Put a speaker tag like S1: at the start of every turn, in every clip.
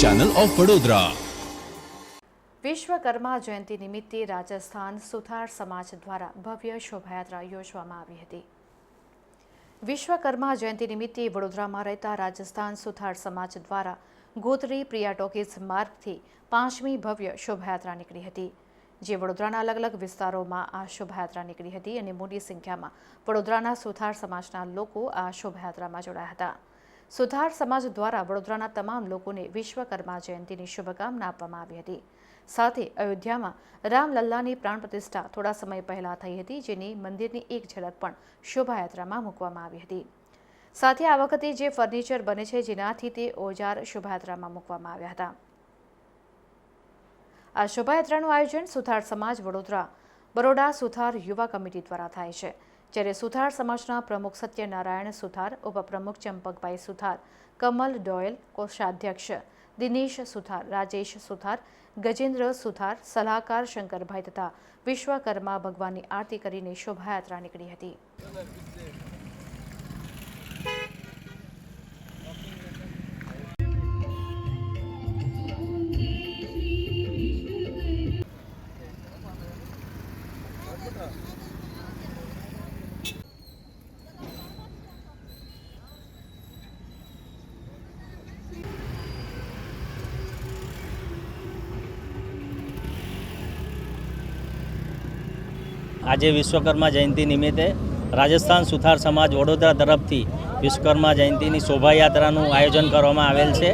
S1: Channel of Vadodara
S2: Vishwakarma Jayanti નિમિત્તે રાજસ્થાન સુથાર સમાજ દ્વારા ભવ્ય શોભાયાત્રા યોજવામાં આવી હતી. વિશ્વકર્મા જયંતિ નિમિત્તે વડોદરામાં રહેતા રાજસ્થાન સુથાર સમાજ દ્વારા ગોત્રી પ્રિયા ટોકીઝ માર્ગથી પાંચમી ભવ્ય શોભાયાત્રા નીકળી હતી, જે વડોદરાના અલગ અલગ વિસ્તારોમાં આ શોભાયાત્રા નીકળી હતી અને મોટી સંખ્યામાં વડોદરાના સુથાર સમાજના લોકો આ શોભાયાત્રામાં જોડાયા હતા. સુથાર સમાજ દ્વારા વડોદરાના તમામ લોકોને વિશ્વકર્મા જયંતિની શુભકામના આપવામાં આવી હતી. સાથે અયોધ્યામાં રામલલ્લાની પ્રાણ પ્રતિષ્ઠા થોડા સમય પહેલા થઈ હતી, જેની મંદિરની એક ઝલક પણ શોભાયાત્રામાં મૂકવામાં આવી હતી. સાથે આ વખતે જે ફર્નિચર બને છે, જેનાથી તે ઓજાર શોભાયાત્રામાં મૂકવામાં આવ્યા હતા. આ શોભાયાત્રાનું આયોજન સુથાર સમાજ વડોદરા બરોડા સુથાર યુવા કમિટી દ્વારા થાય છે. જ્યારે સુથાર સમાજના પ્રમુખ સત્યનારાયણ સુથાર, ઉપપ્રમુખ ચંપકભાઈ સુથાર, કમલ ડોયલ કોષાધ્યક્ષ, દિનેશ સુથાર, રાજેશ સુથાર, ગજેન્દ્ર સુથાર, સલાહકાર શંકરભાઈ તથા વિશ્વકર્મા ભગવાનની આરતી કરીને શોભાયાત્રા નીકળી હતી.
S3: આજે વિશ્વકર્મા જયંતિ નિમિત્તે રાજસ્થાન સુથાર સમાજ વડોદરા તરફથી વિશ્વકર્મા જયંતિની શોભાયાત્રાનું આયોજન કરવામાં આવેલ છે,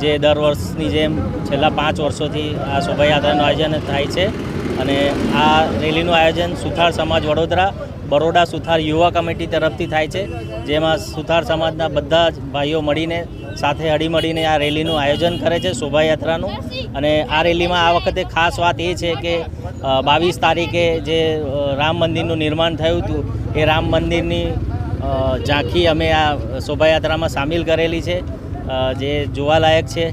S3: જે દર વર્ષની જેમ છેલ્લા પાંચ વર્ષોથી આ શોભાયાત્રાનું આયોજન થાય છે. અને આ રેલીનું આયોજન સુથાર સમાજ વડોદરા, બરોડા સુથાર યુવા કમિટી તરફથી થાય છે, જેમાં સુથાર સમાજના બધા જ ભાઈઓ મળીને સાથે હળીમળીને આ રેલીનું આયોજન કરે છે શોભાયાત્રાનું. અને આ રેલીમાં આ વખતે ખાસ વાત એ છે કે બાવીસ તારીખે જે રામ મંદિરનું નિર્માણ થયું હતું, એ રામ મંદિરની ઝાંખી અમે આ શોભાયાત્રામાં સામેલ કરેલી છે. જે જોવાલાયક છે.